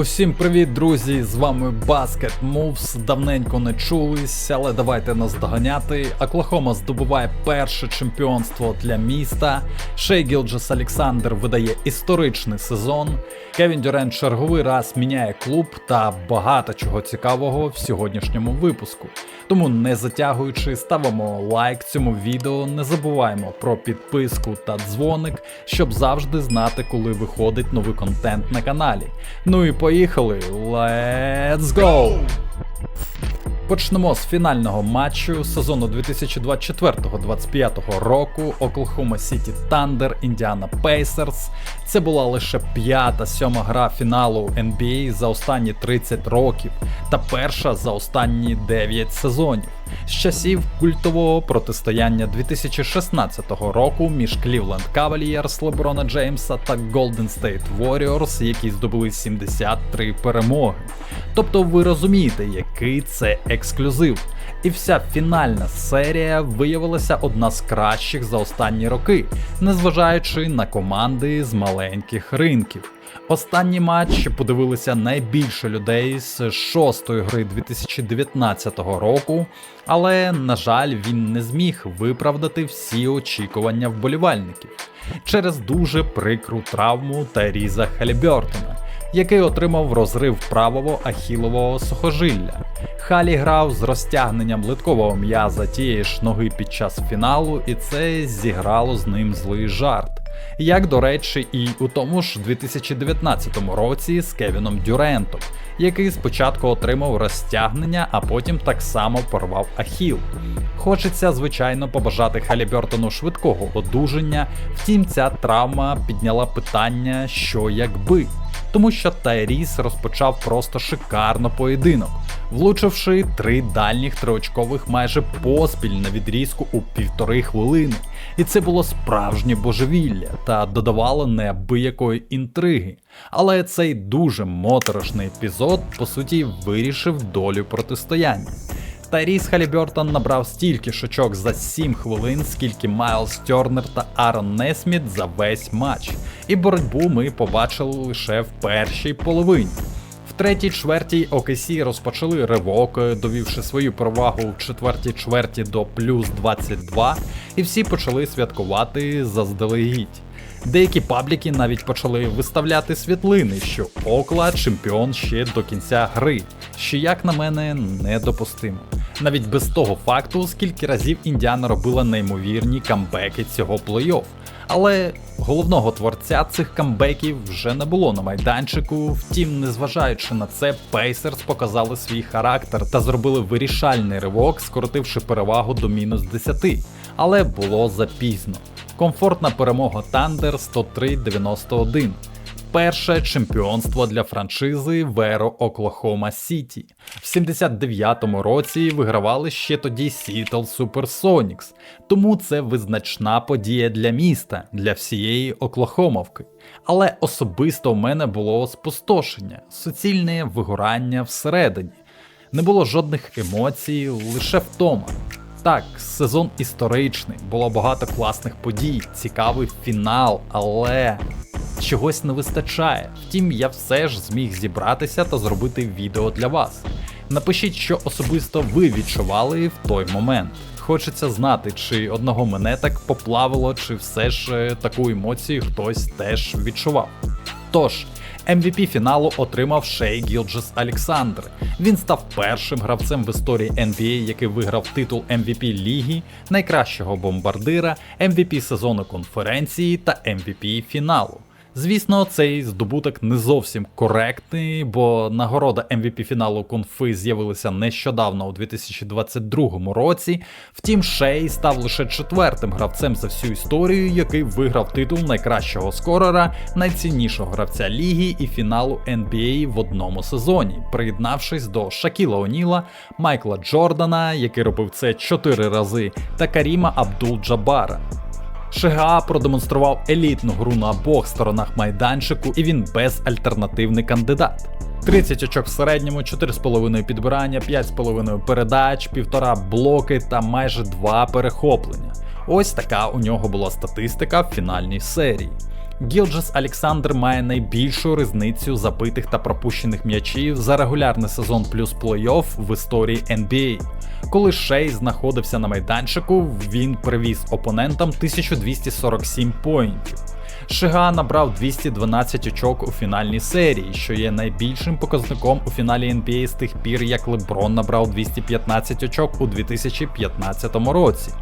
Усім привіт, друзі! З вами Basket Moves. Давненько не чулись, але давайте наздоганяти. Оклахома здобуває перше чемпіонство для міста. Шей Гілджес Олександр видає історичний сезон. Кевін Дюрент черговий раз міняє клуб та багато чого цікавого в сьогоднішньому випуску. Тому не затягуючи, ставимо лайк цьому відео, не забуваємо про підписку та дзвоник, щоб завжди знати, коли виходить новий контент на каналі. Ну і поїхали. Let's go! Почнемо з фінального матчу сезону 2024-2025 року Оклахома Сіті Thunder, Індіана Pacers. Це була лише п'ята сьома гра фіналу NBA за останні 30 років та перша за останні 9 сезонів. З часів культового протистояння 2016 року між Cleveland Cavaliers Леброна Джеймса та Golden State Warriors, які здобули 73 перемоги. Тобто ви розумієте, який це ексклюзив. І вся фінальна серія виявилася одна з кращих за останні роки, незважаючи на команди з маленьких ринків. Останній матч подивилися найбільше людей з шостої гри 2019 року, але, на жаль, він не зміг виправдати всі очікування вболівальників через дуже прикру травму Теріза Халібертона, який отримав розрив правого ахілового сухожилля. Халі грав з розтягненням литкового м'яза тієї ж ноги під час фіналу, і це зіграло з ним злий жарт. Як, до речі, і у тому ж 2019 році з Кевіном Дюрентом, який спочатку отримав розтягнення, а потім так само порвав ахіл. Хочеться, звичайно, побажати Халібертону швидкого одужання, втім, ця травма підняла питання, що якби. Тому що Тайріс розпочав просто шикарно поєдинок, влучивши три дальніх триочкових майже поспіль на відрізку у півтори хвилини. І це було справжнє божевілля та додавало неабиякої інтриги. Але цей дуже моторошний епізод, по суті, вирішив долю протистояння. Тайріс Халібертон набрав стільки шочок за 7 хвилин, скільки Майлз Тернер та Аарон Несміт за весь матч. І боротьбу ми побачили лише в першій половині. Третій чвертій OKC розпочали ривок, довівши свою перевагу в четвертій чверті до плюс 22, і всі почали святкувати заздалегідь. Деякі пабліки навіть почали виставляти світлини, що Окла чемпіон ще до кінця гри, що, як на мене, недопустимо. Навіть без того факту, скільки разів Індіана робила неймовірні камбеки цього плей-офф. Але головного творця цих камбеків вже не було на майданчику. Втім, незважаючи на це, Пейсерс показали свій характер та зробили вирішальний ривок, скоротивши перевагу до мінус 10. Але було запізно. Комфортна перемога Тандер 103-91. Перше чемпіонство для франшизи Веро Оклахома Сіті. В 79-му році вигравали ще тоді Seattle Supersonics, тому це визначна подія для міста, для всієї Оклахомовки. Але особисто в мене було спустошення, суцільне вигорання всередині. Не було жодних емоцій, лише втома. Так, сезон історичний, було багато класних подій, цікавий фінал, але чогось не вистачає. Втім, я все ж зміг зібратися та зробити відео для вас. Напишіть, що особисто ви відчували в той момент. Хочеться знати, чи одного мене так поплавило, чи все ж е, таку емоцію хтось теж відчував. Тож. MVP фіналу отримав Шей Гілджес Олександр. Він став першим гравцем в історії NBA, який виграв титул MVP ліги, найкращого бомбардира, MVP сезону конференції та MVP фіналу. Звісно, цей здобуток не зовсім коректний, бо нагорода MVP фіналу конфи з'явилася нещодавно у 2022 році. Втім, Шей став лише четвертим гравцем за всю історію, який виграв титул найкращого скорера, найціннішого гравця ліги і фіналу NBA в одному сезоні, приєднавшись до Шакіла Оніла, Майкла Джордана, який робив це чотири рази, та Каріма Абдул-Джабара. ШГА продемонстрував елітну гру на обох сторонах майданчику, і він безальтернативний кандидат. 30 очок в середньому, 4,5 підбирання, 5,5 передач, 1,5 блоки та майже 2 перехоплення. Ось така у нього була статистика в фінальній серії. Гілджес Олександр має найбільшу різницю забитих та пропущених м'ячів за регулярний сезон плюс плей-офф в історії NBA. Коли Шей знаходився на майданчику, він привіз опонентам 1247 поінтів. Шига набрав 212 очок у фінальній серії, що є найбільшим показником у фіналі NBA з тих пір, як Леброн набрав 215 очок у 2015 році.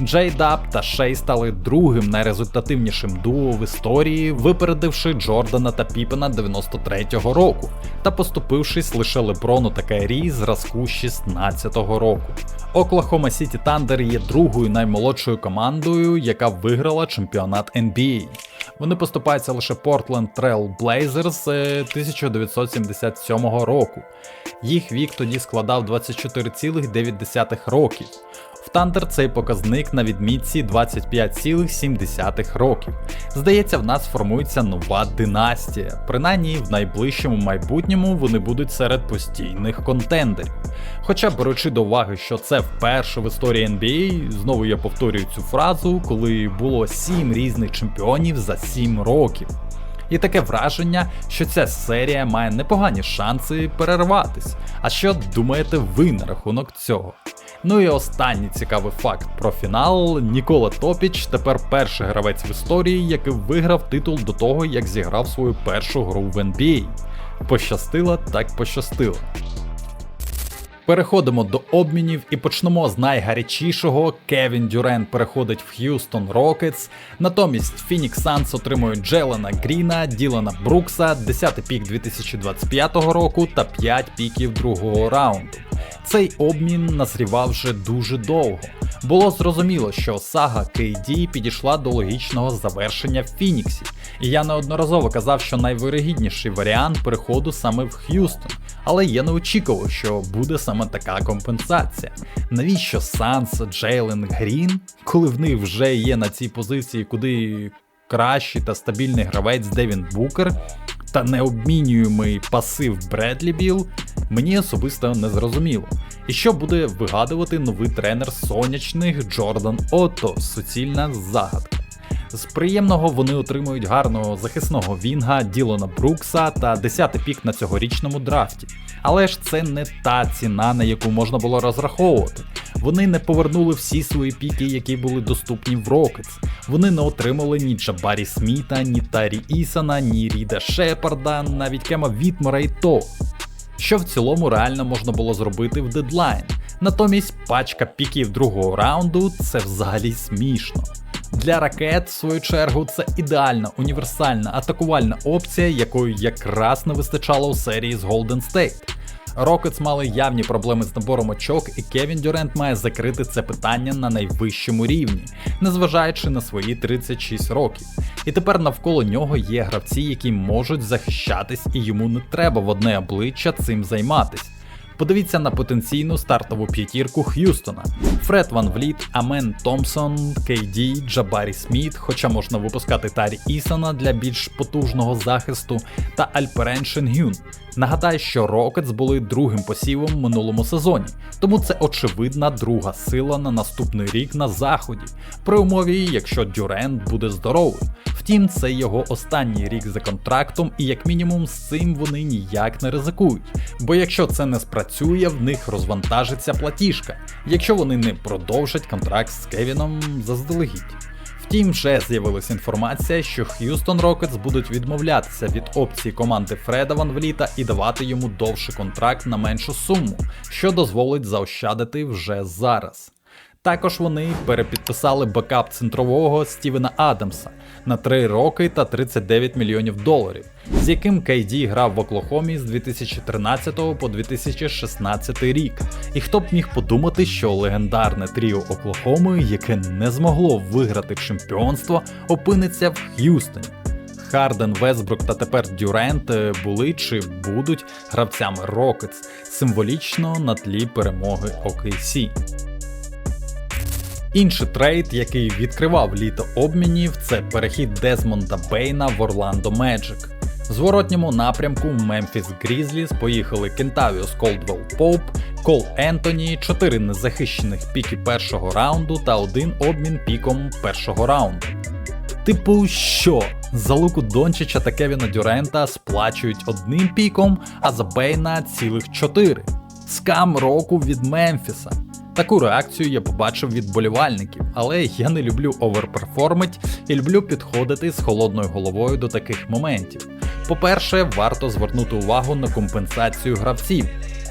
Джей Даб та Шей стали другим найрезультативнішим дуо в історії, випередивши Джордана та Піпена 93-го року, та поступившись лише Леброну та Кайрі зразку 16-го року. Оклахома Сіті Тандер є другою наймолодшою командою, яка виграла чемпіонат NBA. Вони поступаються лише Portland Trail Blazers 1977 року. Їх вік тоді складав 24,9 років. В Тандер цей показник на відмітці 25,7 років. Здається, в нас формується нова династія. Принаймні в найближчому майбутньому вони будуть серед постійних контендерів. Хоча беручи до уваги, що це вперше в історії NBA, знову я повторюю цю фразу, коли було 7 різних чемпіонів за 7 років. І таке враження, що ця серія має непогані шанси перерватись. А що думаєте ви на рахунок цього? Ну і останній цікавий факт про фінал: Нікола Топіч тепер перший гравець в історії, який виграв титул до того, як зіграв свою першу гру в NBA. Пощастило, так пощастило. Переходимо до обмінів і почнемо з найгарячішого. Кевін Дюрен переходить в Х'юстон Рокетс. Натомість Фінікс Санс отримують Джелена Гріна, Ділана Брукса, 10-й пік 2025 року та 5 піків другого раунду. Цей обмін назрівав вже дуже довго. Було зрозуміло, що сага KD підійшла до логічного завершення в Фініксі, і я неодноразово казав, що найвирогідніший варіант переходу саме в Х'юстон, але я не очікував, що буде саме така компенсація. Навіщо Санс, Джейлен, Грін, коли в них вже є на цій позиції куди кращий та стабільний гравець Девін Букер та необмінюємий пасив Бредлі Біл, мені особисто не зрозуміло. І що буде вигадувати новий тренер сонячних Джордан Отто, суцільна загадка. З приємного вони отримують гарного захисного Вінга Ділона Брукса та 10-й пік на цьогорічному драфті. Але ж це не та ціна, на яку можна було розраховувати. Вони не повернули всі свої піки, які були доступні в Рокетс. Вони не отримали ні Джабарі Сміта, ні Тарі Ісана, ні Ріда Шепарда, навіть Кема Вітмора і то. Що в цілому реально можна було зробити в дедлайн. Натомість пачка піків другого раунду це взагалі смішно. Для ракет, в свою чергу, це ідеальна універсальна атакувальна опція, якої якраз не вистачало у серії з Golden State. Рокетс мали явні проблеми з набором очок, і Кевін Дюрент має закрити це питання на найвищому рівні, незважаючи на свої 36 років. І тепер навколо нього є гравці, які можуть захищатись, і йому не треба в одне обличчя цим займатись. Подивіться на потенційну стартову п'ятірку Х'юстона: Фред Ван Вліт, Амен Томпсон, Кейді, Джабарі Сміт, хоча можна випускати Тарі Ісона для більш потужного захисту, та Альперен Шенгюн. Нагадаю, що Рокетс були другим посівом в минулому сезоні, тому це очевидна друга сила на наступний рік на заході, при умові, якщо Дюрент буде здоровим. Втім, це його останній рік за контрактом, і як мінімум з цим вони ніяк не ризикують. Бо якщо це не спрацює, в них розвантажиться платіжка, якщо вони не продовжать контракт з Кевіном заздалегідь. Втім, вже з'явилася інформація, що Х'юстон Рокетс будуть відмовлятися від опції команди Фреда Ван Вліта і давати йому довший контракт на меншу суму, що дозволить заощадити вже зараз. Також вони перепідписали бекап центрового Стівена Адамса на 3 роки та 39 мільйонів доларів, з яким Кейді грав в Оклахомі з 2013 по 2016 рік. І хто б міг подумати, що легендарне тріо Оклахоми, яке не змогло виграти чемпіонство, опиниться в Х'юстоні. Харден, Весбрук та тепер Дюрент були чи будуть гравцями Рокетс символічно на тлі перемоги OKC. Інший трейд, який відкривав літо обмінів, це перехід Дезмонда Бейна в Орландо Меджик. В зворотньому напрямку Мемфіс Грізліс поїхали Кентавіус Колдвелл Поуп, Кол Ентоні, 4 незахищених піки першого раунду та один обмін піком першого раунду. Типу, що? За Луку Дончича та Кевіна Дюрента сплачують одним піком, а за Бейна цілих чотири. Скам року від Мемфіса. Таку реакцію я побачив від болівальників, але я не люблю оверперформить і люблю підходити з холодною головою до таких моментів. По-перше, варто звернути увагу на компенсацію гравців.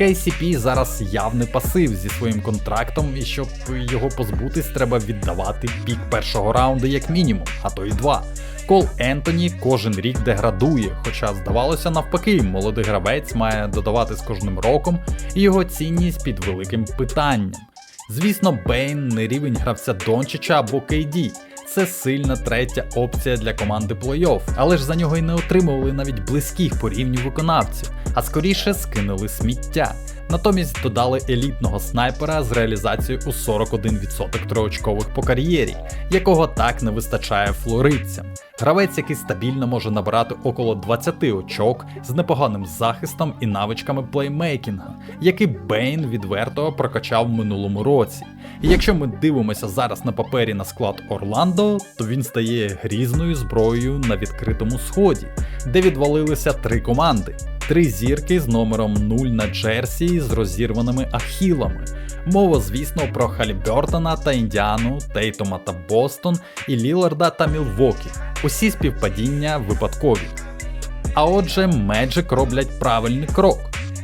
KCP зараз явний пасив зі своїм контрактом, і щоб його позбутись, треба віддавати пік першого раунду як мінімум, а то й два. Кол Ентоні кожен рік деградує, хоча здавалося навпаки, молодий гравець має додавати з кожним роком і його цінність під великим питанням. Звісно, Бейн не рівень гравця Дончича або KD. Це сильна третя опція для команди плей-офф, але ж за нього й не отримували навіть близьких по рівню виконавців, а скоріше скинули сміття. Натомість додали елітного снайпера з реалізацією у 41% триочкових по кар'єрі, якого так не вистачає флоридцям. Гравець, який стабільно може набирати около 20 очок з непоганим захистом і навичками плеймейкінга, який Бейн відверто прокачав в минулому році. І якщо ми дивимося зараз на папері на склад Орландо, то він стає грізною зброєю на відкритому сході, де відвалилися три команди. Три зірки з номером 0 на Джерсі з розірваними ахілами. Мова, звісно, про Халібертона та Індіану, Тейтома та Бостон, і Ліларда та Мілвокі. Усі співпадіння випадкові. А отже, Magic роблять правильний крок,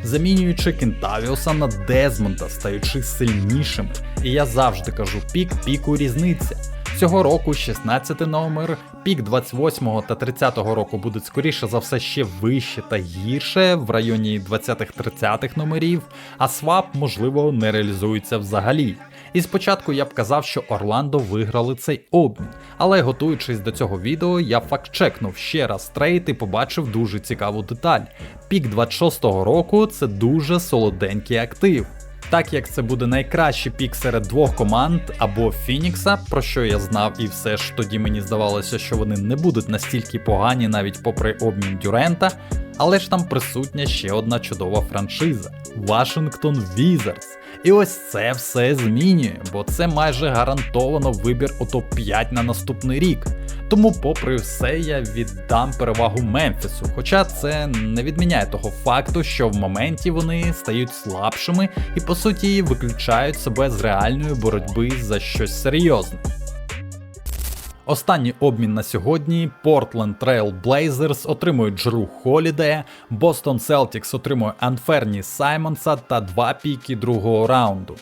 замінюючи Кентавіуса на Дезмонда, стаючи сильнішими. І я завжди кажу пік піку різниця. Цього року 16 номер, пік 28 та 30 року будуть скоріше за все ще вище та гірше в районі 20-30 номерів, а свап, можливо, не реалізується взагалі. І спочатку я б казав, що Орландо виграли цей обмін, але готуючись до цього відео, я факт-чекнув ще раз трейд і побачив дуже цікаву деталь. Пік 26-го року це дуже солоденький актив. Так як це буде найкращий пік серед двох команд або Фінікса, про що я знав, і все ж тоді мені здавалося, що вони не будуть настільки погані навіть попри обмін Дюрента, але ж там присутня ще одна чудова франшиза Вашингтон Wizards. І ось це все змінює, бо це майже гарантовано вибір у топ-5 на наступний рік. Тому, попри все, я віддам перевагу Мемфісу, хоча це не відміняє того факту, що в моменті вони стають слабшими і по суті виключають себе з реальної боротьби за щось серйозне. Останній обмін на сьогодні Portland Trail Blazers отримують Джру Холідея, Boston Celtics отримує Анферні Саймонса та два піки другого раунду.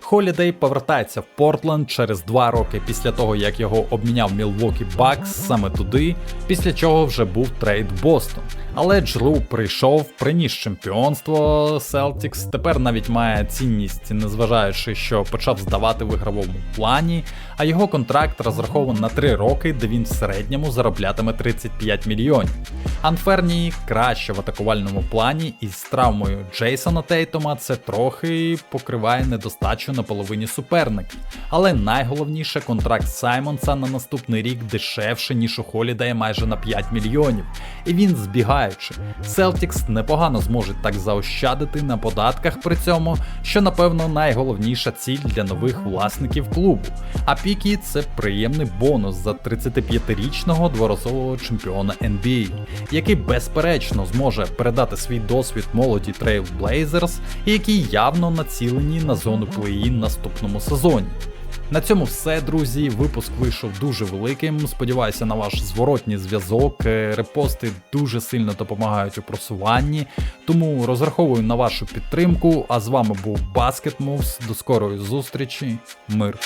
Холідей повертається в Портленд через два роки після того, як його обміняв Мілвокі Бакс саме туди, після чого вже був трейд Бостон. Але Джру прийшов, приніс чемпіонство Celtics, тепер навіть має цінність, незважаючи, що почав здавати в ігровому плані, а його контракт розрахований на 3 роки, де він в середньому зароблятиме 35 мільйонів. Анферні краще в атакувальному плані, і з травмою Джейсона Тейтома це трохи покриває недостачу на половині суперників. Але найголовніше контракт Саймонса на наступний рік дешевше, ніж у Холідея майже на 5 мільйонів. І він збігаючи. Celtics непогано зможуть так заощадити на податках при цьому, що напевно найголовніша ціль для нових власників клубу. А Пікі це приємний бонус за 35-річного дворазового чемпіона NBA, який безперечно зможе передати свій досвід молоді Trail Blazers і які явно націлені на зону плей-ін наступному сезоні. На цьому все, друзі. Випуск вийшов дуже великим. Сподіваюся на ваш зворотній зв'язок. Е, репости дуже сильно допомагають у просуванні. Тому розраховую на вашу підтримку. А з вами був Basket Moves. До скорої зустрічі. Мир.